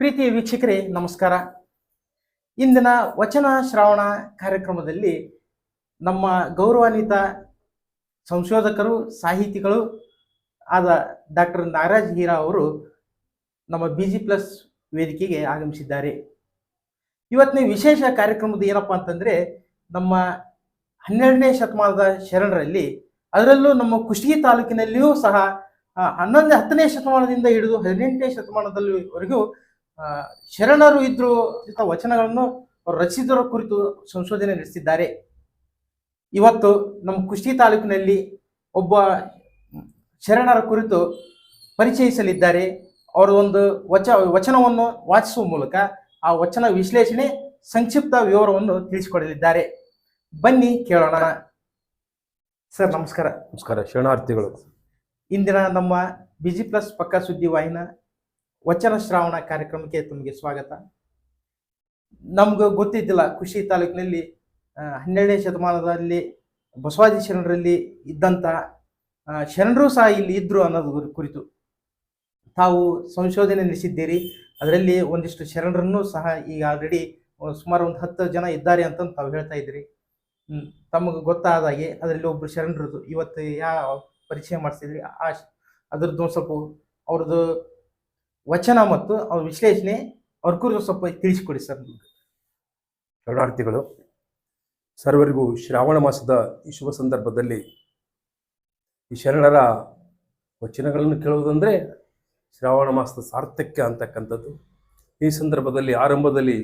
ಪ್ರೀತಿ ವೀಕ್ಷಕರೇ, ನಮಸ್ಕಾರ. ಇಂದಿನ ವಚನ ಶ್ರಾವಣ ಕಾರ್ಯಕ್ರಮದಲ್ಲಿ ನಮ್ಮ ಗೌರವಾನ್ವಿತ ಸಂಶೋಧಕರು, ಸಾಹಿತಿಗಳು ಆದ ಡಾಕ್ಟರ್ ನಾಗರಾಜ್ ಹೀರಾ ಅವರು ನಮ್ಮ ಬಿ ಜಿ ಪ್ಲಸ್ ವೇದಿಕೆಗೆ ಆಗಮಿಸಿದ್ದಾರೆ. ಇವತ್ತಿನ ವಿಶೇಷ ಕಾರ್ಯಕ್ರಮದ ಏನಪ್ಪ ಅಂತಂದರೆ, ನಮ್ಮ ಹನ್ನೆರಡನೇ ಶತಮಾನದ ಶರಣರಲ್ಲಿ ಅದರಲ್ಲೂ ನಮ್ಮ ಕುಷ್ಟಗಿ ತಾಲೂಕಿನಲ್ಲಿಯೂ ಸಹ ಹನ್ನೊಂದು ಹತ್ತನೇ ಶತಮಾನದಿಂದ ಹಿಡಿದು ಹದಿನೆಂಟನೇ ಶತಮಾನದಲ್ಲಿವರೆಗೂ ಶರಣರು ಇದ್ರು ಇಂಥ ವಚನಗಳನ್ನು ಅವರು ರಚಿಸಿದರ ಕುರಿತು ಸಂಶೋಧನೆ ನಡೆಸಿದ್ದಾರೆ. ಇವತ್ತು ನಮ್ಮ ಕುಷ್ಟಿ ತಾಲೂಕಿನಲ್ಲಿ ಒಬ್ಬ ಶರಣರ ಕುರಿತು ಪರಿಚಯಿಸಲಿದ್ದಾರೆ. ಅವರ ಒಂದು ವಚ ವಚನವನ್ನು ವಾಚಿಸುವ ಮೂಲಕ ಆ ವಚನ ವಿಶ್ಲೇಷಣೆ ಸಂಕ್ಷಿಪ್ತ ವಿವರವನ್ನು ತಿಳಿಸಿಕೊಡಲಿದ್ದಾರೆ. ಬನ್ನಿ ಕೇಳೋಣ. ಸರ್ ನಮಸ್ಕಾರ. ನಮಸ್ಕಾರ ಶರಣಾರ್ಥಿಗಳು. ಇಂದಿನ ನಮ್ಮ ಬಿಜಿ ಪ್ಲಸ್ ಪಕ್ಕ ಸುದ್ದಿ ವಾಹಿನ ವಚನ ಶ್ರಾವಣ ಕಾರ್ಯಕ್ರಮಕ್ಕೆ ತಮಗೆ ಸ್ವಾಗತ. ನಮ್ಗೆ ಗೊತ್ತಿದ್ದಿಲ್ಲ ಖುಷಿ ತಾಲೂಕಿನಲ್ಲಿ ಹನ್ನೆರಡನೇ ಶತಮಾನದಲ್ಲಿ ಬಸವಾದಿ ಶರಣರಲ್ಲಿ ಇದ್ದಂಥ ಶರಣರು ಸಹ ಇಲ್ಲಿ ಇದ್ರು ಅನ್ನೋದು ಕುರಿತು. ತಾವು ಸಂಶೋಧನೆ ನಡೆಸಿದ್ದೀರಿ, ಅದರಲ್ಲಿ ಒಂದಿಷ್ಟು ಶರಣರನ್ನು ಸಹ ಈಗ ಆಲ್ರೆಡಿ ಸುಮಾರು ಒಂದು ಹತ್ತು ಜನ ಇದ್ದಾರೆ ಅಂತ ತಾವು ಹೇಳ್ತಾ ಇದ್ದೀರಿ. ತಮಗೆ ಗೊತ್ತಾದ ಹಾಗೆ ಅದರಲ್ಲಿ ಒಬ್ರು ಶರಣರದು, ಇವತ್ತು ಯಾವ ಪರಿಚಯ ಮಾಡಿಸಿದ್ರಿ, ಆ, ಅದ್ರದ್ದು ಸ್ವಲ್ಪ ಅವ್ರದ್ದು ವಚನ ಮತ್ತು ಅವ್ರ ವಿಶ್ಲೇಷಣೆ ಅವ್ರ ಕುರಿತು ಸ್ವಲ್ಪ ತಿಳಿಸಿಕೊಡಿ ಸರ್ ಶರಣಾರ್ಥಿಗಳು, ಸರ್ವರಿಗೂ ಶ್ರಾವಣ ಮಾಸದ ಈ ಶುಭ ಸಂದರ್ಭದಲ್ಲಿ ಈ ಶರಣರ ವಚನಗಳನ್ನು ಕೇಳುವುದಂದರೆ ಶ್ರಾವಣ ಮಾಸದ ಸಾರ್ಥಕ್ಯ ಅಂತಕ್ಕಂಥದ್ದು. ಈ ಸಂದರ್ಭದಲ್ಲಿ, ಆರಂಭದಲ್ಲಿ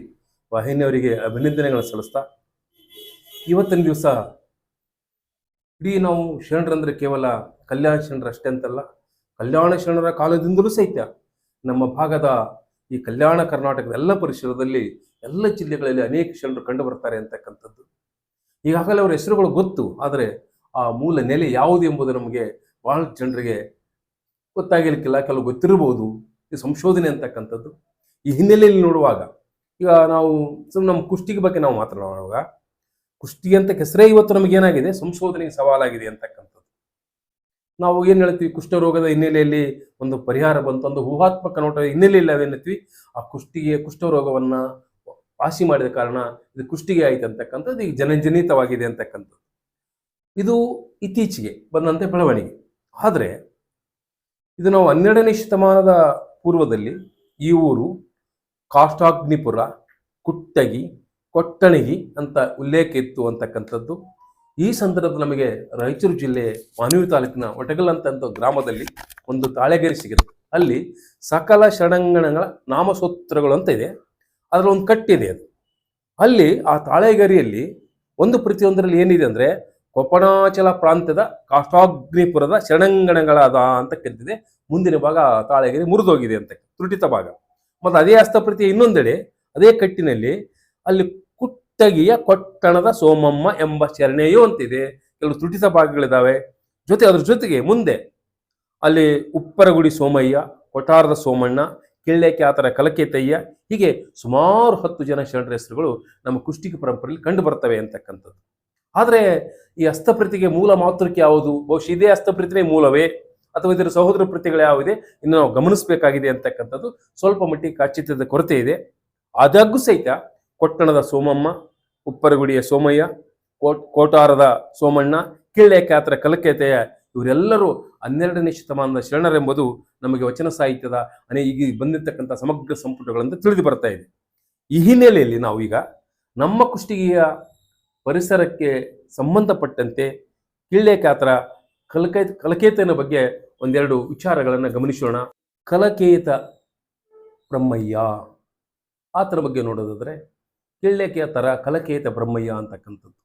ವಾಹಿನಿಯವರಿಗೆ ಅಭಿನಂದನೆಗಳನ್ನು ಸಲ್ಲಿಸ್ತಾ, ಇವತ್ತಿನ ದಿವಸ ಇಡೀ ನಾವು ಶರಣರಂದ್ರೆ ಕೇವಲ ಕಲ್ಯಾಣ ಶರಣರಷ್ಟೇ ಅಂತಲ್ಲ, ಕಲ್ಯಾಣ ಶರಣರ ಕಾಲದಿಂದಲೂ ಸಹಿತ ನಮ್ಮ ಭಾಗದ ಈ ಕಲ್ಯಾಣ ಕರ್ನಾಟಕದ ಎಲ್ಲ ಪರಿಸರದಲ್ಲಿ ಎಲ್ಲ ಜಿಲ್ಲೆಗಳಲ್ಲಿ ಅನೇಕ ಶರಣರು ಕಂಡು ಬರ್ತಾರೆ ಅಂತಕ್ಕಂಥದ್ದು. ಈಗಾಗಲೇ ಅವರ ಹೆಸರುಗಳು ಗೊತ್ತು, ಆದರೆ ಆ ಮೂಲ ನೆಲೆ ಯಾವುದು ಎಂಬುದು ನಮಗೆ ಬಹಳ ಜನರಿಗೆ ಗೊತ್ತಾಗಿರ್ಲಿಕ್ಕಿಲ್ಲ ಕೆಲವು ಗೊತ್ತಿರಬಹುದು, ಈ ಸಂಶೋಧನೆ ಅಂತಕ್ಕಂಥದ್ದು. ಈ ಹಿನ್ನೆಲೆಯಲ್ಲಿ ನೋಡುವಾಗ, ಈಗ ನಾವು ನಮ್ಮ ಕುಷ್ಟಿಗೆ ಬಗ್ಗೆ ನಾವು ಮಾತನಾಡುವಾಗ ಕುಸ್ತಿ ಅಂತ ಹೆಸರೇ ಇವತ್ತು ನಮಗೇನಾಗಿದೆ? ಸಂಶೋಧನೆಗೆ ಸವಾಲಾಗಿದೆ ಅಂತಕ್ಕಂಥದ್ದು. ನಾವು ಏನು ಹೇಳ್ತೀವಿ? ಕುಷ್ಠರೋಗದ ಹಿನ್ನೆಲೆಯಲ್ಲಿ ಒಂದು ಪರಿಹಾರ ಬಂತು. ಒಂದು ಊಹಾತ್ಮಕ ನೋಟ ಹಿನ್ನೆಲೆಯಲ್ಲಿ ನಾವೇನತ್ತೀವಿ ಆ ಕುಷ್ಟಿಗೆ ಕುಷ್ಠರೋಗವನ್ನ ವಾಸಿ ಮಾಡಿದ ಕಾರಣ ಇದು ಕುಷ್ಟಿಗೆ ಆಯ್ತು ಅಂತಕ್ಕಂಥದ್ದು, ಈಗ ಜನಜನಿತವಾಗಿದೆ ಅಂತಕ್ಕಂಥದ್ದು. ಇದು ಇತ್ತೀಚೆಗೆ ಬಂದಂತೆ ಬೆಳವಣಿಗೆ. ಆದರೆ, ಇದು ನಾವು ಹನ್ನೆರಡನೇ ಶತಮಾನದ ಪೂರ್ವದಲ್ಲಿ ಈ ಊರು ಕಾಷ್ಟಾಗ್ನಿಪುರ, ಕುಟ್ಟಗಿ, ಕೊಟ್ಟಣಗಿ ಅಂತ ಉಲ್ಲೇಖ ಇತ್ತು ಅಂತಕ್ಕಂಥದ್ದು. ಈ ಸಂದರ್ಭದಲ್ಲಿ ನಮಗೆ ರಾಯಚೂರು ಜಿಲ್ಲೆ ಮಾನವಿ ತಾಲೂಕಿನ ಒಟಗಲ್ ಅಂತ ಗ್ರಾಮದಲ್ಲಿ ಒಂದು ತಾಳೆಗೇರಿ ಸಿಗುತ್ತೆ. ಅಲ್ಲಿ ಸಕಲ ಷಡಂಗಣಗಳ ನಾಮಸೂತ್ರಗಳು ಅಂತ ಇದೆ. ಅದರ ಒಂದು ಕಟ್ಟಿದೆ ಅದು. ಅಲ್ಲಿ ಆ ತಾಳೆಗರಿಯಲ್ಲಿ ಒಂದು ಪ್ರತಿಯೊಂದರಲ್ಲಿ ಏನಿದೆ ಅಂದರೆ ಕೊಪ್ಪಣಾಚಲ ಪ್ರಾಂತ್ಯದ ಕಾಷ್ಟಾಗ್ನಿಪುರದ ಶರಣಂಗಣಗಳಾದ ಅಂತ ಕರೆದಿದೆ ಮುಂದಿನ ಭಾಗ ತಾಳೆಗರಿ ಮುರಿದೋಗಿದೆ ಅಂತ. ತ್ರುಟಿತ ಭಾಗ. ಮತ್ತು ಅದೇ ಹಸ್ತಪ್ರತಿ ಇನ್ನೊಂದೆಡೆ ಅದೇ ಕಟ್ಟಿನಲ್ಲಿ ಅಲ್ಲಿ ಕುಟ್ಟಗಿಯ ಕೊಟ್ಟಣದ ಸೋಮಮ್ಮ ಎಂಬ ಶರಣೆಯು ಅಂತಿದೆ. ಕೆಲವು ತ್ರುಟಿತ ಭಾಗಗಳಿದ್ದಾವೆ ಜೊತೆ ಅದ್ರ ಜೊತೆಗೆ ಮುಂದೆ ಅಲ್ಲಿ ಉಪ್ಪರಗುಡಿ ಸೋಮಯ್ಯ, ಕೊಠಾರದ ಸೋಮಣ್ಣ ಕಿಳ್ಳೆ ಕ್ಯಾತರ ಕಲಕೇತಯ್ಯ, ಹೀಗೆ ಸುಮಾರು ಹತ್ತು ಜನ ಶರಣರ ಹೆಸರುಗಳು ನಮ್ಮ ಕುಷ್ಟಿಕ ಪರಂಪರೆಯಲ್ಲಿ ಕಂಡು ಬರ್ತವೆ ಅಂತಕ್ಕಂಥದ್ದು. ಆದರೆ ಈ ಹಸ್ತಪ್ರತಿಗೆ ಮೂಲ ಮಾತೃಕೆ ಯಾವುದು? ಬಹುಶಃ ಇದೇ ಹಸ್ತಪ್ರತಿನೇ ಮೂಲವೇ? ಅಥವಾ ಇದರ ಸಹೋದರ ಪ್ರತಿಗಳು ಯಾವುದೇ ಇನ್ನು ನಾವು ಗಮನಿಸಬೇಕಾಗಿದೆ ಅಂತಕ್ಕಂಥದ್ದು ಸ್ವಲ್ಪ ಮಟ್ಟಿಗೆ ಕಾಚಿತ್ಯದ ಕೊರತೆ ಇದೆ. ಆದಾಗೂ ಸಹಿತ ಕೊಟ್ಟಣದ ಸೋಮಮ್ಮ, ಉಪ್ಪರಗುಡಿಯ ಸೋಮಯ್ಯ, ಕೋಟ್, ಕೋಟಾರದ ಸೋಮಣ್ಣ ಕಿಳ್ಳೆ ಕ್ಯಾತರ ಕಲಕೇತೆಯ ಇವರೆಲ್ಲರೂ ಹನ್ನೆರಡನೇ ಶತಮಾನದ ಶರಣರೆಂಬುದು ನಮಗೆ ವಚನ ಸಾಹಿತ್ಯದ ಅನೇಕ ಬಂದಿರತಕ್ಕಂಥ ಸಮಗ್ರ ಸಂಪುಟಗಳಿಂದ ತಿಳಿದು ಬರ್ತಾ ಇದೆ. ಈ ಹಿನ್ನೆಲೆಯಲ್ಲಿ ನಾವು ಈಗ ನಮ್ಮ ಕುಷ್ಟಗಿಯ ಪರಿಸರಕ್ಕೆ ಸಂಬಂಧಪಟ್ಟಂತೆ ಕಿಳ್ಳೆ ಕ್ಯಾತರ ಕಲಕೇ, ಕಲಕೇತನ ಬಗ್ಗೆ ಒಂದೆರಡು ವಿಚಾರಗಳನ್ನು ಗಮನಿಸೋಣ. ಕಲಕೇತ ಬ್ರಹ್ಮಯ್ಯ, ಆತನ ಬಗ್ಗೆ ನೋಡೋದಾದ್ರೆ ಕಿಳ್ಳೆ ಕ್ಯಾತರ ಕಲಕೇತ ಬ್ರಹ್ಮಯ್ಯ ಅಂತಕ್ಕಂಥದ್ದು.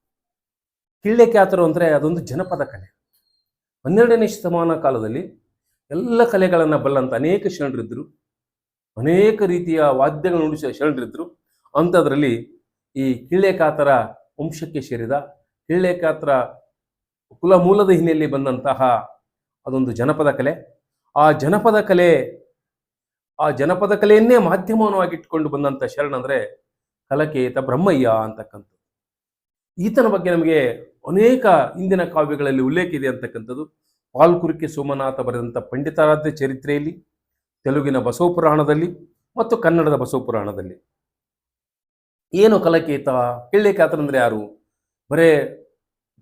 ಕಿಳ್ಳೆ ಕ್ಯಾತರು ಅಂದರೆ ಅದೊಂದು ಜನಪದ ಕಲೆ. ಹನ್ನೆರಡನೇ ಶತಮಾನ ಕಾಲದಲ್ಲಿ ಎಲ್ಲ ಕಲೆಗಳನ್ನು ಬಲ್ಲಂಥ ಅನೇಕ ಶರಣರಿದ್ದರು ಅನೇಕ ರೀತಿಯ ವಾದ್ಯಗಳನ್ನು ನುಡಿಸುವ ಶರಣರಿದ್ದರು ಅಂಥದ್ರಲ್ಲಿ ಈ ಕಿಳ್ಳೆಕಾತರ ವಂಶಕ್ಕೆ ಸೇರಿದ ಕಿಳ್ಳೆಕಾತರ ಕುಲ ಮೂಲದ ಹಿನ್ನೆಲೆಯಲ್ಲಿ ಬಂದಂತಹ ಅದೊಂದು ಜನಪದ ಕಲೆ. ಆ ಜನಪದ ಕಲೆ, ಆ ಜನಪದ ಕಲೆಯನ್ನೇ ಮಾಧ್ಯಮವಾಗಿಟ್ಟುಕೊಂಡು ಬಂದಂಥ ಶರಣ ಅಂದರೆ ಕಲಕೇತ ಬ್ರಹ್ಮಯ್ಯ ಅಂತಕ್ಕಂಥದ್ದು. ಈತನ ಬಗ್ಗೆ ನಮಗೆ ಅನೇಕ ಇಂದಿನ ಕಾವ್ಯಗಳಲ್ಲಿ ಉಲ್ಲೇಖ ಇದೆ ಅಂತಕ್ಕಂಥದ್ದು. ಪಾಲ್ಕುರಿಕೆ ಸೋಮನಾಥ ಬರೆದಂಥ ಪಂಡಿತಾರಾಧ್ಯ ಚರಿತ್ರೆಯಲ್ಲಿ, ತೆಲುಗಿನ ಬಸವ ಪುರಾಣದಲ್ಲಿ ಮತ್ತು ಕನ್ನಡದ ಬಸವ ಪುರಾಣದಲ್ಲಿ ಏನು ಕಲಕೇತ? ಹೇಳಲಿಕ್ಕೆ ಆತನಂದ್ರೆ ಯಾರು? ಬರೇ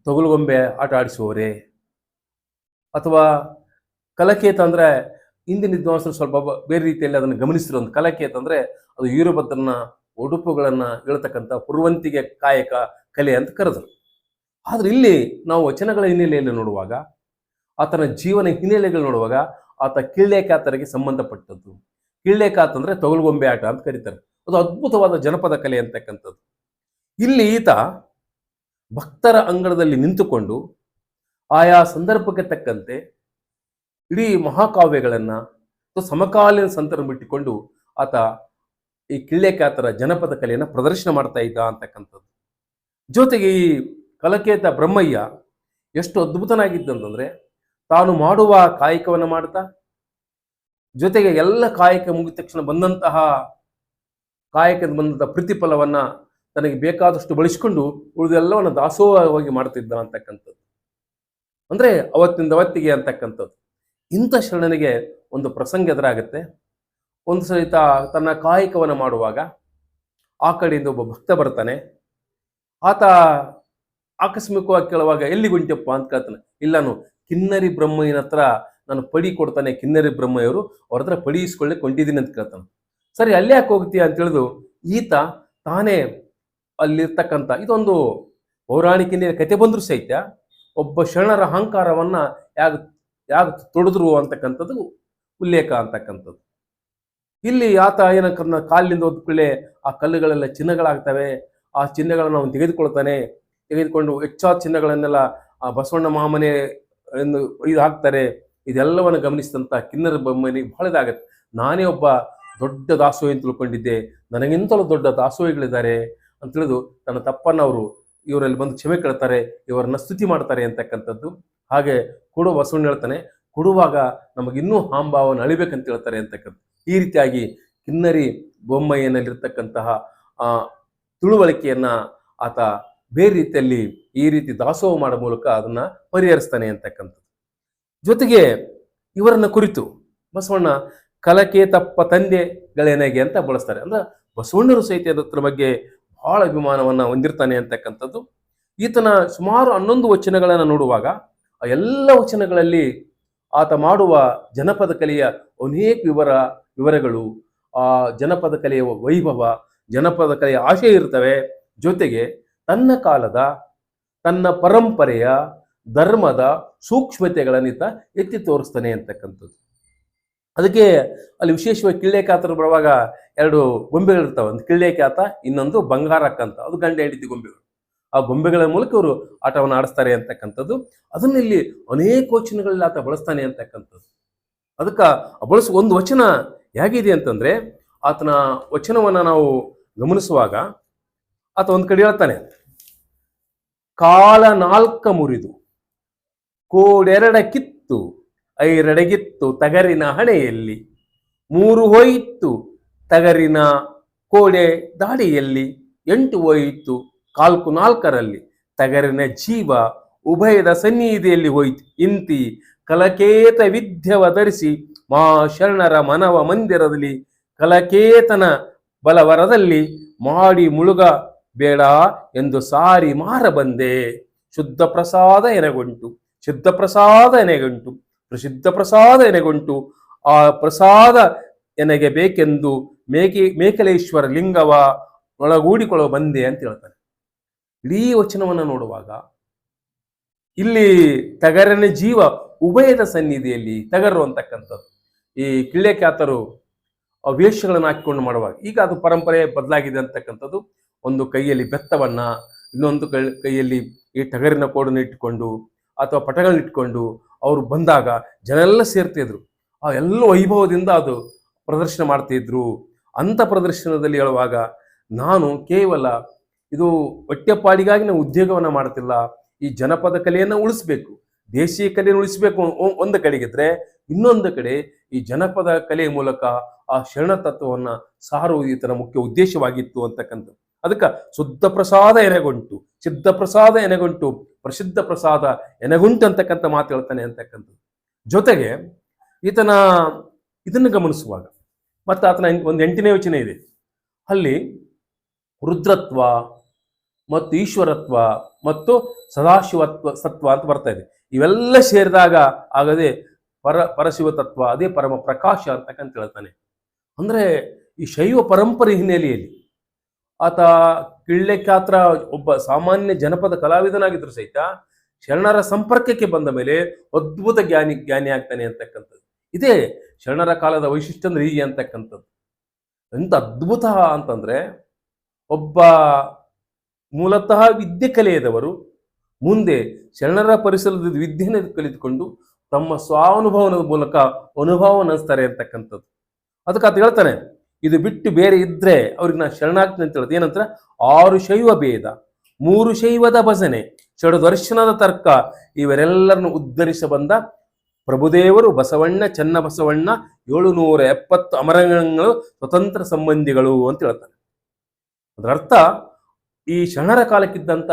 ತೊಗಲುಗೊಂಬೆ ಆಟ ಆಡಿಸುವವರೇ. ಅಥವಾ ಕಲಕೇತ ಅಂದ್ರೆ ಇಂದಿನ ವಿದ್ವಾಂಸರು ಸ್ವಲ್ಪ ಬೇರೆ ರೀತಿಯಲ್ಲಿ ಅದನ್ನು ಗಮನಿಸಿರೋ ಒಂದು ಕಲಕೇತ ಅಂದ್ರೆ ಅದು ವೀರಭದ್ರನ ಉಡುಪುಗಳನ್ನ ಹೇಳ್ತಕ್ಕಂಥ ಪುರ್ವಂತಿಗೆ ಕಾಯಕ ಕಲೆ ಅಂತ ಕರೆದರು. ಆದ್ರೆ ಇಲ್ಲಿ ನಾವು ವಚನಗಳ ಹಿನ್ನೆಲೆಯಲ್ಲಿ ನೋಡುವಾಗ, ಆತನ ಜೀವನ ಹಿನ್ನೆಲೆಗಳು ನೋಡುವಾಗ ಆತ ಕಿಳ್ಳೆಕಾತರಿಗೆ ಸಂಬಂಧಪಟ್ಟದ್ದು. ಕಿಳ್ಳೆಕಾತ್ ಅಂದ್ರೆ ತೊಗಲುಗೊಂಬೆ ಆಟ ಅಂತ ಕರೀತಾರೆ. ಅದು ಅದ್ಭುತವಾದ ಜನಪದ ಕಲೆ ಅಂತಕ್ಕಂಥದ್ದು. ಇಲ್ಲಿ ಈತ ಭಕ್ತರ ಅಂಗಳದಲ್ಲಿ ನಿಂತುಕೊಂಡು ಆಯಾ ಸಂದರ್ಭಕ್ಕೆ ತಕ್ಕಂತೆ ಇಡೀ ಮಹಾಕಾವ್ಯಗಳನ್ನ ಸಮಕಾಲೀನ ಸಂತರನ್ನು ಬಿಟ್ಟುಕೊಂಡು ಆತ ಈ ಕಿಳ್ಳೆಕಾತರ ಜನಪದ ಕಲೆಯನ್ನು ಪ್ರದರ್ಶನ ಮಾಡ್ತಾ ಇದ್ದ ಅಂತಕ್ಕಂಥದ್ದು. ಜೊತೆಗೆ ಈ ಕಲಕೇತ ಬ್ರಹ್ಮಯ್ಯ ಎಷ್ಟು ಅದ್ಭುತನಾಗಿದ್ದಂತಂದ್ರೆ ತಾನು ಮಾಡುವ ಕಾಯಕವನ್ನು ಮಾಡ್ತಾ, ಜೊತೆಗೆ ಎಲ್ಲ ಕಾಯಕ ಮುಗಿದ ತಕ್ಷಣ ಬಂದಂತಹ ಕಾಯಕದ ಬಂದಂತಹ ಪ್ರತಿಫಲವನ್ನ ತನಗೆ ಬೇಕಾದಷ್ಟು ಬಳಸಿಕೊಂಡು ಉಳಿದೆಲ್ಲವನ್ನು ದಾಸೋಹವಾಗಿ ಮಾಡ್ತಿದ್ದ ಅಂತಕ್ಕಂಥದ್ದು. ಅಂದ್ರೆ ಅವತ್ತಿಂದ ಅವತ್ತಿಗೆ ಅಂತಕ್ಕಂಥದ್ದು. ಇಂಥ ಶರಣನಿಗೆ ಒಂದು ಪ್ರಸಂಗ ಎದುರಾಗುತ್ತೆ. ಒಂದು ಸಹಿತ ತನ್ನ ಕಾಯಕವನ್ನು ಮಾಡುವಾಗ ಆ ಕಡೆಯಿಂದ ಒಬ್ಬ ಭಕ್ತ ಬರ್ತಾನೆ. ಆತ ಆಕಸ್ಮಿಕವಾಗಿ ಕೇಳುವಾಗ, ಎಲ್ಲಿ ಗುಂಟಪ್ಪ? ಅಂತ ಕೇಳ್ತಾನೆ. ಇಲ್ಲಾನು ಕಿನ್ನರಿ ಬ್ರಹ್ಮಯ್ಯನ ಹತ್ರ ನಾನು ಪಡಿ ಕೊಡ್ತಾನೆ ಕಿನ್ನರಿ ಬ್ರಹ್ಮಯ್ಯವರು. ಅವ್ರ ಹತ್ರ ಪಡಿ ಇಸ್ಕೊಳ್ಳಿ, ಕೊಂಡಿದ್ದೀನಿ ಅಂತ ಕೇಳ್ತಾನೆ. ಸರಿ, ಅಲ್ಲಿ ಯಾಕೆ ಹೋಗ್ತೀಯ? ಅಂತ ಹೇಳಿದು ಈತ ತಾನೇ ಅಲ್ಲಿರ್ತಕ್ಕಂಥ, ಇದೊಂದು ಪೌರಾಣಿಕಿನ ಕತೆ ಬಂದ್ರು ಸಹಿತ ಒಬ್ಬ ಶರಣರ ಅಹಂಕಾರವನ್ನ ಯಾಗ ಯಾಗ ತೊಡೆದ್ರು ಅಂತಕ್ಕಂಥದ್ದು ಉಲ್ಲೇಖ ಅಂತಕ್ಕಂಥದ್ದು. ಇಲ್ಲಿ ಆತ ಏನಕ್ಕನ್ನ ಕಾಲಿನಿಂದ ಒದ್ಕೊಳ್ಳೆ ಆ ಕಲ್ಲುಗಳೆಲ್ಲ ಚಿನ್ನಗಳಾಗ್ತವೆ. ಆ ಚಿನ್ನಗಳನ್ನು ಅವನು ತೆಗೆದುಕೊಳ್ತಾನೆ. ತೆಗೆದುಕೊಂಡು ಹೆಚ್ಚಾದ ಚಿನ್ನಗಳನ್ನೆಲ್ಲ ಆ ಬಸವಣ್ಣ ಮಹಾಮನೆ ಎಂದು ಇದು ಹಾಕ್ತಾರೆ ಇದೆಲ್ಲವನ್ನು ಗಮನಿಸಿದಂಥ ಕಿನ್ನರ ಬೊಮ್ಮನಿಗೆ ಬಹಳ ಇದಾಗತ್ತೆ. ನಾನೇ ಒಬ್ಬ ದೊಡ್ಡ ದಾಸೋಹಿ ಅಂತ ತಿಳ್ಕೊಂಡಿದ್ದೆ. ನನಗಿಂತಲೂ ದೊಡ್ಡ ದಾಸೋಹಿಗಳಿದ್ದಾರೆ ಅಂತ ತಿಳಿದು ತನ್ನ ತಪ್ಪನ್ನು ಅವರು ಇವರಲ್ಲಿ ಬಂದು ಕ್ಷಮೆ ಕೇಳ್ತಾರೆ, ಇವರನ್ನ ಸ್ತುತಿ ಮಾಡ್ತಾರೆ ಅಂತಕ್ಕಂಥದ್ದು. ಹಾಗೆ ಕೊಡುವ ಬಸವಣ್ಣ ಹೇಳ್ತಾನೆ, ಕೊಡುವಾಗ ನಮಗಿನ್ನೂ ಹಾಂಬಾವನ್ನು ಅಳಿಬೇಕಂತ ಹೇಳ್ತಾರೆ ಅಂತಕ್ಕಂಥ ಈ ರೀತಿಯಾಗಿ ಕಿನ್ನರಿ ಬೊಮ್ಮಯ್ಯನಲ್ಲಿರ್ತಕ್ಕಂತಹ, ಆ, ತಿಳುವಳಿಕೆಯನ್ನ ಆತ ಬೇರೆ ರೀತಿಯಲ್ಲಿ ಈ ರೀತಿ ದಾಸೋಹ ಮಾಡೋ ಮೂಲಕ ಅದನ್ನ ಪರಿಹರಿಸ್ತಾನೆ ಅಂತಕ್ಕಂಥದ್ದು. ಜೊತೆಗೆ ಇವರನ್ನ ಕುರಿತು ಬಸವಣ್ಣ ಕಲಕೆ ತಪ್ಪ ತಂದೆಗಳೇನಾಗೆ ಅಂತ ಬಳಸ್ತಾರೆ. ಅಂದ್ರೆ ಬಸವಣ್ಣರು ಸಹಿತ ಅದರ ಬಗ್ಗೆ ಬಹಳ ಅಭಿಮಾನವನ್ನ ಹೊಂದಿರ್ತಾನೆ ಅಂತಕ್ಕಂಥದ್ದು. ಈತನ ಸುಮಾರು ಹನ್ನೊಂದು ವಚನಗಳನ್ನು ನೋಡುವಾಗ ಆ ಎಲ್ಲ ವಚನಗಳಲ್ಲಿ ಆತ ಮಾಡುವ ಜನಪದ ಕಲೆಯ ಅನೇಕ ವಿವರ ವಿವರಗಳು, ಆ ಜನಪದ ಕಲೆಯ ವೈಭವ, ಜನಪದ ಕಲೆಯ ಆಶಯ ಇರ್ತವೆ. ಜೊತೆಗೆ ತನ್ನ ಕಾಲದ, ತನ್ನ ಪರಂಪರೆಯ, ಧರ್ಮದ ಸೂಕ್ಷ್ಮತೆಗಳನ್ನಿತ ಎತ್ತಿ ತೋರಿಸ್ತಾನೆ ಅಂತಕ್ಕಂಥದ್ದು. ಅದಕ್ಕೆ ಅಲ್ಲಿ ವಿಶೇಷವಾಗಿ ಕಿಳ್ಳೆಕಾತರ ಬರುವಾಗ ಎರಡು ಗೊಂಬೆಗಳಿರ್ತಾವೆ ಒಂದು ಕಿಳ್ಳೆಕಾತ, ಇನ್ನೊಂದು ಬಂಗಾರಕ್ಕ ಅದು ಗಂಡ ಹೆಂಡತಿ ಗೊಂಬೆಗಳು. ಆ ಗೊಂಬೆಗಳ ಮೂಲಕ ಅವರು ಆಟವನ್ನು ಆಡಿಸ್ತಾರೆ ಅಂತಕ್ಕಂಥದ್ದು. ಅದನ್ನ ಇಲ್ಲಿ ಅನೇಕ ವಚನಗಳಲ್ಲಿ ಆತ ಬಳಸ್ತಾನೆ ಅಂತಕ್ಕಂಥದ್ದು. ಅದಕ್ಕೆ ಬಳಸ ಒಂದು ವಚನ ಹೇಗಿದೆ ಅಂತಂದ್ರೆ ಆತನ ವಚನವನ್ನ ನಾವು ಗಮನಿಸುವಾಗ ಆತ ಒಂದ್ ಕಡೆ ಹೇಳ್ತಾನೆ, ಕಾಲ ನಾಲ್ಕ ಮುರಿದು, ಕೋಡೆರಡ ಕಿತ್ತು, ಐರೆಡಗಿತ್ತು ತಗರಿನ ಹಣೆಯಲ್ಲಿ, ಮೂರು ಹೋಯಿತು ತಗರಿನ ಕೋಡೆ ದಾಡಿಯಲ್ಲಿ ಎಂಟು ಹೋಯಿತು ಕಾಲ್ಕು ನಾಲ್ಕರಲ್ಲಿ, ತಗರಿನ ಜೀವ ಉಭಯದ ಸನ್ನಿಧಿಯಲ್ಲಿ ಹೋಯಿತು. ಇಂತಿ ಕಲಕೇತ ವಿದ್ಯವ ಧರಿಸಿ ಮಾ ಶರಣರ ಮನವ ಮಂದಿರದಲ್ಲಿ ಕಲಕೇತನ ಬಲವರದಲ್ಲಿ ಮಾಡಿ ಮುಳುಗ ಬೇಡ ಎಂದು ಸಾರಿ ಮಾರ ಬಂದೆ. ಶುದ್ಧ ಪ್ರಸಾದ ಎನೆಗೊಂಟು, ಶುದ್ಧ ಪ್ರಸಾದ ಎನೆಗೊಂಟು, ಪ್ರಸಿದ್ಧ ಪ್ರಸಾದ ಎನೆಗೊಂಟು, ಆ ಪ್ರಸಾದ ಎನಗೆ ಬೇಕೆಂದು ಮೇಕೆ, ಮೇಕಲೇಶ್ವರ ಲಿಂಗವ ಒಳಗೂಡಿಕೊಳ್ಳುವ ಬಂದೆ ಅಂತ ಹೇಳ್ತಾನೆ ಇಡೀ ವಚನವನ್ನು ನೋಡುವಾಗ ಇಲ್ಲಿ ತಗರನ ಜೀವ ಉಭಯದ ಸನ್ನಿಧಿಯಲ್ಲಿ ತಗರು ಅಂತಕ್ಕಂಥದ್ದು. ಈ ಕಿಳ್ಳೆ ಖ್ಯಾತರು ವೇಷಗಳನ್ನು ಹಾಕಿಕೊಂಡು ಮಾಡುವಾಗ, ಈಗ ಅದು ಪರಂಪರೆ ಬದಲಾಗಿದೆ ಅಂತಕ್ಕಂಥದ್ದು ಒಂದು ಕೈಯಲ್ಲಿ ಬೆತ್ತವನ್ನ, ಇನ್ನೊಂದು ಕೈಯಲ್ಲಿ ಈ ಟಗರಿನ ಕೋಡನ್ನು ಇಟ್ಟುಕೊಂಡು ಅಥವಾ ಪಟಗಳನ್ನ ಇಟ್ಕೊಂಡು ಅವರು ಬಂದಾಗ ಜನೆಲ್ಲ ಸೇರ್ತಿದ್ರು ಆ ಎಲ್ಲ ವೈಭವದಿಂದ ಅದು ಪ್ರದರ್ಶನ ಮಾಡ್ತಿದ್ರು ಅಂಥ ಪ್ರದರ್ಶನದಲ್ಲಿ ಹೇಳುವಾಗ ನಾನು ಕೇವಲ ಇದು ಹೊಟ್ಟೆಪಾಡಿಗಾಗಿ ನಾವು ಉದ್ಯೋಗವನ್ನು ಮಾಡ್ತಿಲ್ಲ, ಈ ಜನಪದ ಕಲೆಯನ್ನು ಉಳಿಸ್ಬೇಕು, ದೇಶೀಯ ಕಲೆಯನ್ನು ಉಳಿಸ್ಬೇಕು ಒಂದು ಕಡೆಗಿದ್ರೆ ಇನ್ನೊಂದು ಕಡೆ ಈ ಜನಪದ ಕಲೆಯ ಮೂಲಕ ಆ ಶರಣ ತತ್ವವನ್ನ ಸಾರುವುದು ಈತನ ಮುಖ್ಯ ಉದ್ದೇಶವಾಗಿತ್ತು ಅಂತಕ್ಕಂಥ ಅದಕ್ಕೆ ಶುದ್ಧ ಪ್ರಸಾದ ಎನೆಗೊಂಟು ಸಿದ್ಧ ಪ್ರಸಾದ ಎನೆಗೊಂಟು, ಪ್ರಸಿದ್ಧ ಪ್ರಸಾದ ಎನೆಗುಂಟು ಅಂತಕ್ಕಂಥ ಮಾತು ಹೇಳ್ತಾನೆ ಅಂತಕ್ಕಂಥದ್ದು. ಜೊತೆಗೆ ಈತನ ಇದನ್ನು ಗಮನಿಸುವಾಗ ಮತ್ತು ಆತನ ಒಂದು ಎಂಟನೇ ಯೋಚನೆ ಇದೆ. ಅಲ್ಲಿ ರುದ್ರತ್ವ ಮತ್ತು ಈಶ್ವರತ್ವ ಮತ್ತು ಸದಾಶಿವತ್ವ ಸತ್ವ ಅಂತ ಬರ್ತಾ ಇದೆ. ಇವೆಲ್ಲ ಸೇರಿದಾಗ ಆಗದೆ ಪರ, ಪರಶಿವ ತತ್ವ, ಅದೇ ಪರಮ ಪ್ರಕಾಶ ಅಂತಕ್ಕಂತ ಹೇಳ್ತಾನೆ. ಅಂದ್ರೆ ಈ ಶೈವ ಪರಂಪರೆ ಹಿನ್ನೆಲೆಯಲ್ಲಿ ಆತ ಕಿಳ್ಳೆಕ್ಕಾತ್ರ ಒಬ್ಬ ಸಾಮಾನ್ಯ ಜನಪದ ಕಲಾವಿದನಾಗಿದ್ರು ಸಹಿತ ಶರಣರ ಸಂಪರ್ಕಕ್ಕೆ ಬಂದ ಮೇಲೆ ಅದ್ಭುತ ಜ್ಞಾನಿ ಜ್ಞಾನಿ ಆಗ್ತಾನೆ ಅಂತಕ್ಕಂಥದ್ದು. ಇದೇ ಶರಣರ ಕಾಲದ ವೈಶಿಷ್ಟ್ಯ ಅಂದ್ರೆ ಹೀಗೆ ಅಂತಕ್ಕಂಥದ್ದು. ಎಂತ ಅದ್ಭುತ ಅಂತಂದ್ರೆ ಒಬ್ಬ ಮೂಲತಃ ವಿದ್ಯೆ ಕಲಿಯದವರು ಮುಂದೆ ಶರಣರ ಪರಿಸರದ ವಿದ್ಯೆಯನ್ನು ಕಲಿತುಕೊಂಡು ತಮ್ಮ ಸ್ವಾನುಭವನದ ಮೂಲಕ ಅನುಭವ ನಡೆಸ್ತಾರೆ ಅಂತಕ್ಕಂಥದ್ದು. ಅದಕ್ಕೆ ಅದು ಹೇಳ್ತಾನೆ, ಇದು ಬಿಟ್ಟು ಬೇರೆ ಇದ್ರೆ ಅವ್ರಿಗೆ ನಾ ಶರಣಾಗ್ತೀನಿ ಅಂತ ಹೇಳೋದು. ಏನಂತ ಆರು ಶೈವ ಭೇದ, ಮೂರು ಶೈವದ ಭಜನೆ ಷಡು ದರ್ಶನದ ತರ್ಕ, ಇವರೆಲ್ಲರನ್ನು ಉದ್ಧರಿಸ ಬಂದ ಪ್ರಭುದೇವರು ಬಸವಣ್ಣ, ಚನ್ನ ಬಸವಣ್ಣ, ಏಳುನೂರ ಎಪ್ಪತ್ತು ಅಮರಂಗಗಳು ಸ್ವತಂತ್ರ ಸಂಬಂಧಿಗಳು ಅಂತ ಹೇಳ್ತಾರೆ. ಅದರ ಅರ್ಥ, ಈ ಶರಣರ ಕಾಲಕ್ಕಿದ್ದಂಥ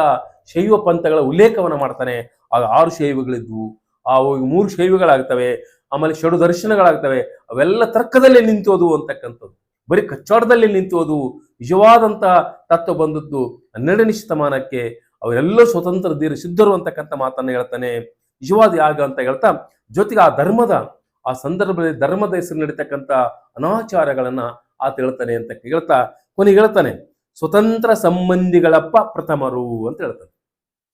ಶೈವ ಪಂಥಗಳ ಉಲ್ಲೇಖವನ್ನು ಮಾಡ್ತಾನೆ, ಆಗ ಆರು ಶೈವಗಳಿದ್ವು. ಆ ಮೂರು ಶೈವಿಗಳಾಗ್ತವೆ ಆಮೇಲೆ ಷಡು ದರ್ಶನಗಳಾಗ್ತವೆ, ಅವೆಲ್ಲ ತರ್ಕದಲ್ಲಿ ನಿಂತೋದು ಅಂತಕ್ಕಂಥದ್ದು. ಬರೀ ಕಚ್ಚಾಟದಲ್ಲಿ ನಿಂತೋದು ನಿಜವಾದಂತಹ ತತ್ವ ಬಂದದ್ದು ಹನ್ನೆರಡನೇ ಶತಮಾನಕ್ಕೆ. ಅವರೆಲ್ಲ ಸ್ವತಂತ್ರ ಧೀರ ಸಿದ್ಧರು ಅಂತಕ್ಕಂಥ ಮಾತನ್ನ ಹೇಳ್ತಾನೆ. ನಿಜವಾದ ಯಾಗ ಅಂತ ಹೇಳ್ತಾ, ಜೊತೆಗೆ ಆ ಧರ್ಮದ, ಆ ಸಂದರ್ಭದಲ್ಲಿ ಧರ್ಮದ ಹೆಸರು ನಡೀತಕ್ಕಂಥ ಅನಾಚಾರಗಳನ್ನ ಆತ ಹೇಳ್ತಾನೆ ಅಂತ ಹೇಳ್ತಾ, ಕೊನೆಗೆ ಹೇಳ್ತಾನೆ, ಸ್ವತಂತ್ರ ಸಂಬಂಧಿಗಳಪ್ಪ ಪ್ರಥಮರು ಅಂತ ಹೇಳ್ತಾನೆ.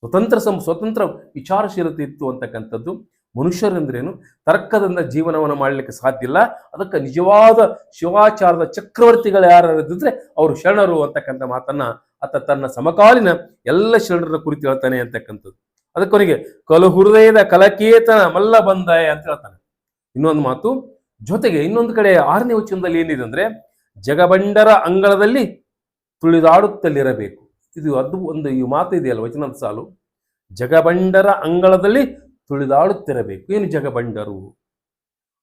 ಸ್ವತಂತ್ರ ಸಂ ಸ್ವತಂತ್ರ ವಿಚಾರಶೀಲತೆ ಇತ್ತು ಅಂತಕ್ಕಂಥದ್ದು ಮನುಷ್ಯರೆಂದ್ರೇನು ತರ್ಕದಿಂದ ಜೀವನವನ್ನು ಮಾಡಲಿಕ್ಕೆ ಸಾಧ್ಯ ಇಲ್ಲ. ಅದಕ್ಕೆ ನಿಜವಾದ ಶಿವಾಚಾರದ ಚಕ್ರವರ್ತಿಗಳು ಯಾರು ಇದ್ದಿದ್ರೆ ಅವರು ಶರಣರು ಅಂತಕ್ಕಂಥ ಮಾತನ್ನ ಆತ ತನ್ನ ಸಮಕಾಲೀನ ಎಲ್ಲ ಶರಣರ ಕುರಿತು ಹೇಳ್ತಾನೆ ಅಂತಕ್ಕಂಥದ್ದು. ಅದಕ್ಕೊನಿಗೆ ಕೊನೆಗೆ ಕಲು ಹೃದಯದ ಕಲಕೇತನ ಮಲ್ಲ ಬಂದಾಯ ಅಂತ ಹೇಳ್ತಾನೆ. ಇನ್ನೊಂದು ಮಾತು, ಜೊತೆಗೆ ಇನ್ನೊಂದು ಕಡೆ ಆರನೇ ವಚನದಲ್ಲಿ ಏನಿದೆ ಅಂದ್ರೆ ಜಗಬಂಡರ ಅಂಗಳದಲ್ಲಿ ತುಳಿದಾಡುತ್ತಲಿರಬೇಕು. ಇದು ಅದು ಒಂದು ಈ ಮಾತು ಇದೆಯಲ್ಲ, ವಚನದ ಸಾಲು? ಜಗಬಂಡರ ಅಂಗಳದಲ್ಲಿ ತುಳಿದಾಡುತ್ತಿರಬೇಕು. ಏನು ಜಗಬಂಡರು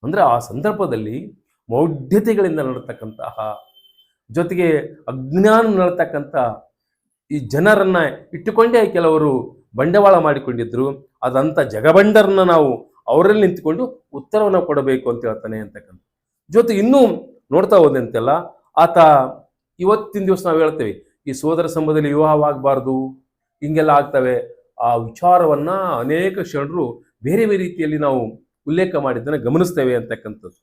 ಅಂದ್ರೆ ಆ ಸಂದರ್ಭದಲ್ಲಿ ಮೌಢ್ಯತೆಗಳಿಂದ ನಡತಕ್ಕಂತಹ, ಜೊತೆಗೆ ಅಜ್ಞಾನ ನಡತಕ್ಕಂಥ ಈ ಜನರನ್ನು ಇಟ್ಟುಕೊಂಡೇ ಕೆಲವರು ಬಂಡವಾಳ ಮಾಡಿಕೊಂಡಿದ್ರು. ಅದಂಥ ಜಗಬಂಡರನ್ನ ನಾವು ಅವರಲ್ಲಿ ನಿಂತುಕೊಂಡು ಉತ್ತರವನ್ನು ಕೊಡಬೇಕು ಅಂತ ಹೇಳ್ತಾನೆ ಅಂತಕ್ಕಂಥ. ಜೊತೆ ಇನ್ನೂ ನೋಡ್ತಾ ಹೋದಂತೆಲ್ಲ, ಆತ ಇವತ್ತಿನ ದಿವಸ ನಾವು ಹೇಳ್ತೇವೆ ಈ ಸೋದರ ಸಂಬಂಧದಲ್ಲಿ ವಿವಾಹವಾಗಬಾರ್ದು, ಹಿಂಗೆಲ್ಲ ಆಗ್ತವೆ. ಆ ವಿಚಾರವನ್ನ ಅನೇಕ ಶರಣರು ಬೇರೆ ಬೇರೆ ರೀತಿಯಲ್ಲಿ ನಾವು ಉಲ್ಲೇಖ ಮಾಡಿದ್ದನ್ನು ಗಮನಿಸ್ತೇವೆ ಅಂತಕ್ಕಂಥದ್ದು.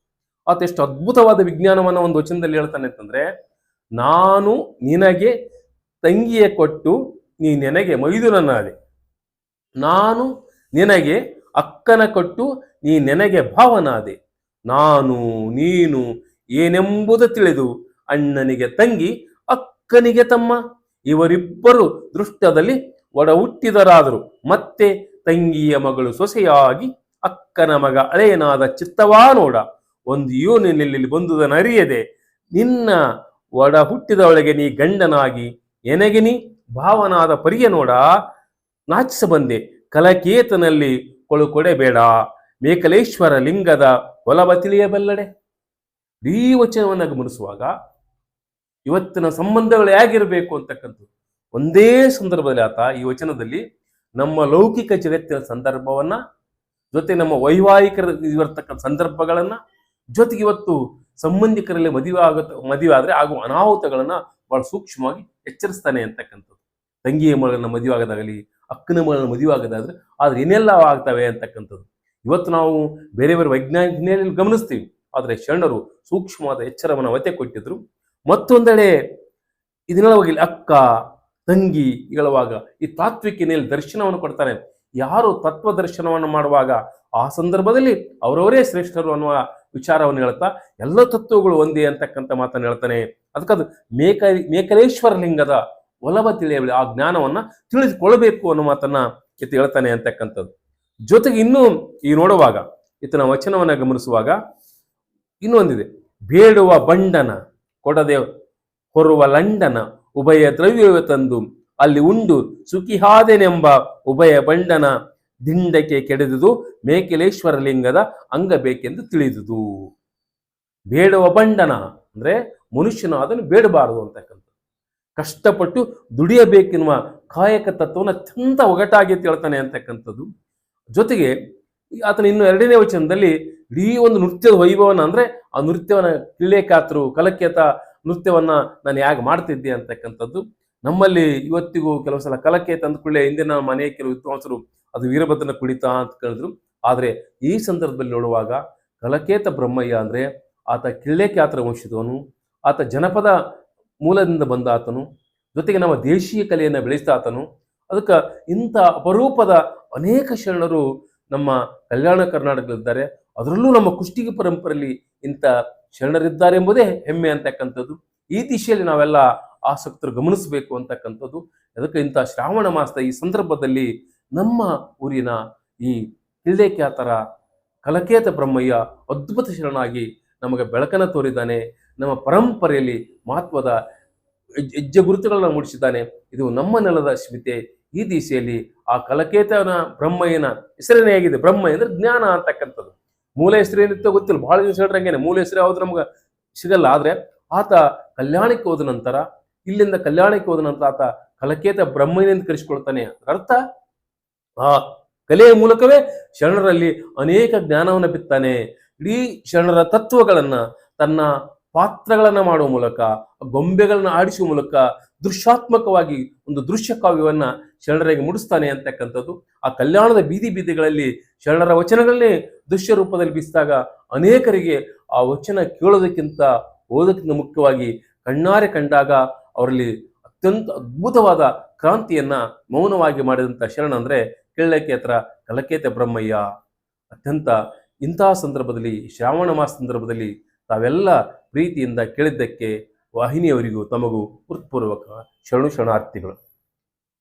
ಆತ ಎಷ್ಟು ಅದ್ಭುತವಾದ ವಿಜ್ಞಾನವನ್ನ ಒಂದು ವಚನದಲ್ಲಿ ಹೇಳ್ತಾನೆ ಅಂತಂದ್ರೆ, ನಾನು ನಿನಗೆ ತಂಗಿಯ ಕೊಟ್ಟು ನೀ ನನಗೆ ಮೈದುನನಾದೆ ನಾನು ನಿನಗೆ ಅಕ್ಕನ ಕೊಟ್ಟು ನೀ ನನಗೆ ಭಾವನಾದೆ. ನಾನು, ನೀನು ಏನೆಂಬುದು ತಿಳಿದು ಅಣ್ಣನಿಗೆ ತಂಗಿ ಅಕ್ಕನಿಗೆ ತಮ್ಮ. ಇವರಿಬ್ಬರು ದೃಷ್ಟದಲ್ಲಿ ಒಡ ಹುಟ್ಟಿದರಾದರು ಮತ್ತೆ ತಂಗಿಯ ಮಗಳು ಸೊಸೆಯಾಗಿ ಅಕ್ಕನ ಮಗ ಅಳೆಯನಾದ ಚಿತ್ತವಾ ನೋಡ ಒಂದು ಯೋನಿನಲ್ಲಿ ಬಂದುದನರಿಯದೆ ನಿನ್ನ ಒಡ ಹುಟ್ಟಿದವಳೆಗೆ ನೀ ಗಂಡನಾಗಿ ಎನಗೆ ನೀ ಭಾವನಾದ ಪರಿಯ ನೋಡ ನಾಚಿಸ ಬಂದೆ. ಕಲಕೇತನಲ್ಲಿ ಕೊಳು ಕೊಡೆಬೇಡ ಮೇಕಲೇಶ್ವರ ಲಿಂಗದ ಒಲವ ತಿಳಿಯಬಲ್ಲಡೆ. ಈ ವಚನವನ್ನು ಗಮನಿಸುವಾಗ ಇವತ್ತಿನ ಸಂಬಂಧಗಳು ಹೇಗಿರಬೇಕು ಅಂತಕ್ಕಂಥದ್ದು. ಒಂದೇ ಸಂದರ್ಭದಲ್ಲಿ ಆತ ಈ ವಚನದಲ್ಲಿ ನಮ್ಮ ಲೌಕಿಕ ಜಗತ್ತಿನ ಸಂದರ್ಭವನ್ನ, ಜೊತೆ ನಮ್ಮ ವೈವಾಹಿಕರ ಇರತಕ್ಕಂಥ ಸಂದರ್ಭಗಳನ್ನ, ಜೊತೆಗೆ ಇವತ್ತು ಸಂಬಂಧಿಕರಲ್ಲಿ ಮದುವೆ ಆಗುತ್ತ, ಮದುವೆ ಆದ್ರೆ ಆಗುವ ಅನಾಹುತಗಳನ್ನ ಬಹಳ ಸೂಕ್ಷ್ಮವಾಗಿ ಎಚ್ಚರಿಸ್ತಾನೆ ಅಂತಕ್ಕಂಥದ್ದು. ತಂಗಿಯ ಮಗಳನ್ನ ಮದುವೆ ಆಗೋದಾಗಲಿ, ಅಕ್ಕನ ಮಗಳನ್ನ ಮದುವೆ ಆಗೋದಾದ್ರೆ ಆದ್ರೆ ಏನೆಲ್ಲ ಆಗ್ತವೆ ಅಂತಕ್ಕಂಥದ್ದು. ಇವತ್ತು ನಾವು ಬೇರೆ ಬೇರೆ ವೈಜ್ಞಾನಿಕ ಹಿನ್ನೆಲೆಯಲ್ಲಿ ಗಮನಿಸ್ತೀವಿ. ಆದರೆ ಶರಣರು ಸೂಕ್ಷ್ಮವಾದ ಎಚ್ಚರವನ್ನು ಒತ್ತೆ ಕೊಟ್ಟಿದ್ರು. ಮತ್ತೊಂದೆಡೆ ಇದನ್ನೆಲ್ಲ ಅಕ್ಕ, ತಂಗಿ ಹೇಳುವಾಗ ಈ ತಾತ್ವಿಕ ಹಿನ್ನೆಲೆ ದರ್ಶನವನ್ನು ಕೊಡ್ತಾರೆ. ಯಾರು ತತ್ವ ದರ್ಶನವನ್ನು ಮಾಡುವಾಗ ಆ ಸಂದರ್ಭದಲ್ಲಿ ಅವರವರೇ ಶ್ರೇಷ್ಠರು ಅನ್ನುವ ವಿಚಾರವನ್ನು ಹೇಳ್ತಾ, ಎಲ್ಲ ತತ್ವಗಳು ಒಂದೇ ಅಂತಕ್ಕಂಥ ಮಾತನ್ನು ಹೇಳ್ತಾನೆ. ಅದಕ್ಕದು ಮೇಕ, ಮೇಕಲೇಶ್ವರ ಲಿಂಗದ ಒಲವ ತಿಳಿಯಬೇಕು ಆ ಜ್ಞಾನವನ್ನ ತಿಳಿದುಕೊಳ್ಳಬೇಕು ಅನ್ನೋ ಮಾತನ್ನ ಇತ್ತು ಹೇಳ್ತಾನೆ ಅಂತಕ್ಕಂಥದ್ದು. ಜೊತೆಗೆ ಇನ್ನೂ ಈ ನೋಡುವಾಗ ಇತನ ವಚನವನ್ನು ಗಮನಿಸುವಾಗ ಇನ್ನೊಂದಿದೆ. ಬೇಡುವ ಬಂಡನ ಕೊಡದೆ ಹೊರುವ ಲಂಡನ ಉಭಯ ದ್ರವ್ಯವ ತಂದು ಅಲ್ಲಿ ಉಂಡು ಸುಖಿಹಾದೆನೆಂಬ ಉಭಯ ಬಂಡನ ದಿಂಡಕ್ಕೆ ಕೆಡದುದು ಮೇಕಿಲೇಶ್ವರ ಲಿಂಗದ ಅಂಗ ಬೇಕೆಂದು ತಿಳಿದುದು. ಬೇಡುವ ಬಂಡನ ಅಂದ್ರೆ ಮನುಷ್ಯನು ಅದನ್ನು ಬೇಡಬಾರದು ಅಂತಕ್ಕಂಥ ಕಷ್ಟಪಟ್ಟು ದುಡಿಯಬೇಕೆನ್ನುವ ಕಾಯಕ ತತ್ವವನ್ನು ಅತ್ಯಂತ ಒಗಟಾಗಿ ತಿಳ್ತಾನೆ ಅಂತಕ್ಕಂಥದ್ದು. ಜೊತೆಗೆ ಆತನ ಇನ್ನು ಎರಡನೇ ವಚನದಲ್ಲಿ ಇಡೀ ಒಂದು ನೃತ್ಯದ ವೈಭವನ ಅಂದ್ರೆ ಆ ನೃತ್ಯವನ್ನ ಕಿಳ್ಳೆಕಾತರು ಕಲಕೇತ ನೃತ್ಯವನ್ನ ನಾನು ಯಾಕೆ ಮಾಡ್ತಿದ್ದೆ ಅಂತಕ್ಕಂಥದ್ದು. ನಮ್ಮಲ್ಲಿ ಇವತ್ತಿಗೂ ಕೆಲವು ಸಲ ಕಲಕೇತ ಅಂದ್ಕೊಳ್ಳೆ ಹಿಂದಿನ ಮನೆಯ ಕೆಲವು ವಿದ್ವಾಂಸರು ಅದು ವೀರಭದ್ರನ ಕುಣಿತ ಅಂತ ಕೇಳಿದ್ರು. ಆದರೆ ಈ ಸಂದರ್ಭದಲ್ಲಿ ನೋಡುವಾಗ ಕಲಕೇತ ಬ್ರಹ್ಮಯ್ಯ ಅಂದ್ರೆ ಆತ ಕಿಳ್ಳೆಕ್ಯಾತರ ವಂಶದವನು, ಆತ ಜನಪದ ಮೂಲದಿಂದ ಬಂದ ಆತನು, ಜೊತೆಗೆ ನಮ್ಮ ದೇಶೀಯ ಕಲೆಯನ್ನು ಬೆಳೆಸಿದ ಆತನು. ಅದಕ್ಕೆ ಇಂಥ ಅಪರೂಪದ ಅನೇಕ ಶರಣರು ನಮ್ಮ ಕಲ್ಯಾಣ ಕರ್ನಾಟಕದಲ್ಲಿದ್ದಾರೆ. ಅದರಲ್ಲೂ ನಮ್ಮ ಕುಷ್ಟಿಗಿ ಪರಂಪರೆಯಲ್ಲಿ ಇಂಥ ಶರಣರಿದ್ದಾರೆ ಎಂಬುದೇ ಹೆಮ್ಮೆ ಅಂತಕ್ಕಂಥದ್ದು. ಈ ದಿಶೆಯಲ್ಲಿ ನಾವೆಲ್ಲ ಆಸಕ್ತರು ಗಮನಿಸಬೇಕು ಅಂತಕ್ಕಂಥದ್ದು. ಅದಕ್ಕೆ ಇಂಥ ಶ್ರಾವಣ ಮಾಸದ ಈ ಸಂದರ್ಭದಲ್ಲಿ ನಮ್ಮ ಊರಿನ ಈ ಕಿಳ್ಳೆಕ್ಯಾತರ ಕಲಕೇತ ಬ್ರಹ್ಮಯ್ಯ ಅದ್ಭುತ ಶರಣಾಗಿ ನಮಗೆ ಬೆಳಕನ್ನು ತೋರಿದ್ದಾನೆ. ನಮ್ಮ ಪರಂಪರೆಯಲ್ಲಿ ಮಹತ್ವದ ಹೆಜ್ಜೆ- ಗುರುತುಗಳನ್ನು ಮೂಡಿಸಿದ್ದಾನೆ. ಇದು ನಮ್ಮ ನೆಲದ ಸ್ಮಿತೆ. ಈ ದಿಸೆಯಲ್ಲಿ ಆ ಕಲಕೇತನ ಬ್ರಹ್ಮಯ್ಯನ ಹೆಸರನೇ ಆಗಿದೆ ಬ್ರಹ್ಮ ಅಂದ್ರೆ ಜ್ಞಾನ ಅಂತಕ್ಕಂಥದ್ದು. ಮೂಲ ಹೆಸರು ಏನಿತ್ತು ಗೊತ್ತಿಲ್ಲ. ಬಹಳ ದಿವಸ ಹೇಳ್ರಂಗೇನೆ. ಮೂಲ ಹೆಸರು ಯಾವ್ದು ನಮ್ಗೆ ಸಿಗಲ್ಲ. ಆದ್ರೆ ಆತ ಕಲ್ಯಾಣಕ್ಕೆ ಹೋದ ನಂತರ, ಇಲ್ಲಿಂದ ಕಲ್ಯಾಣಕ್ಕೆ ಹೋದ ನಂತರ ಆತ ಕಲಕೇತ ಬ್ರಹ್ಮನಿಂದ ಕರೆಸಿಕೊಳ್ತಾನೆ ಅರ್ಥ? ಆ ಕಲೆಯ ಮೂಲಕವೇ ಶರಣರಲ್ಲಿ ಅನೇಕ ಜ್ಞಾನವನ್ನು ಬಿತ್ತಾನೆ. ಇಡೀ ಶರಣರ ತತ್ವಗಳನ್ನ ತನ್ನ ಪಾತ್ರಗಳನ್ನ ಮಾಡುವ ಮೂಲಕ, ಗೊಂಬೆಗಳನ್ನ ಆಡಿಸುವ ಮೂಲಕ ದೃಶ್ಯಾತ್ಮಕವಾಗಿ ಒಂದು ದೃಶ್ಯ ಕಾವ್ಯವನ್ನ ಶರಣರಿಗೆ ಮುಡಿಸ್ತಾನೆ ಅಂತಕ್ಕಂಥದ್ದು. ಆ ಕಲ್ಯಾಣದ ಬೀದಿ ಬೀದಿಗಳಲ್ಲಿ ಶರಣರ ವಚನಗಳನ್ನೇ ದೃಶ್ಯ ರೂಪದಲ್ಲಿ ಬಿಸಿದಾಗ ಅನೇಕರಿಗೆ ಆ ವಚನ ಕೇಳೋದಕ್ಕಿಂತ ಓದೋದಕ್ಕಿಂತ ಮುಖ್ಯವಾಗಿ ಕಣ್ಣಾರೆ ಕಂಡಾಗ ಅವರಲ್ಲಿ ಅತ್ಯಂತ ಅದ್ಭುತವಾದ ಕ್ರಾಂತಿಯನ್ನ ಮೌನವಾಗಿ ಮಾಡಿದಂಥ ಶರಣ ಅಂದ್ರೆ ಕಿಳ್ಳಕೇತ್ರ ಕಲಕೇತ ಬ್ರಹ್ಮಯ್ಯ. ಅತ್ಯಂತ ಇಂತಹ ಸಂದರ್ಭದಲ್ಲಿ, ಶ್ರಾವಣ ಮಾಸ ಸಂದರ್ಭದಲ್ಲಿ ತಾವೆಲ್ಲ ಪ್ರೀತಿಯಿಂದ ಕೇಳಿದ್ದಕ್ಕೆ ವಾಹಿನಿಯವರಿಗೂ ತಮಗೂ ಹೃತ್ಪೂರ್ವಕ ಶರಣು ಶರಣಾರ್ಥಿಗಳು.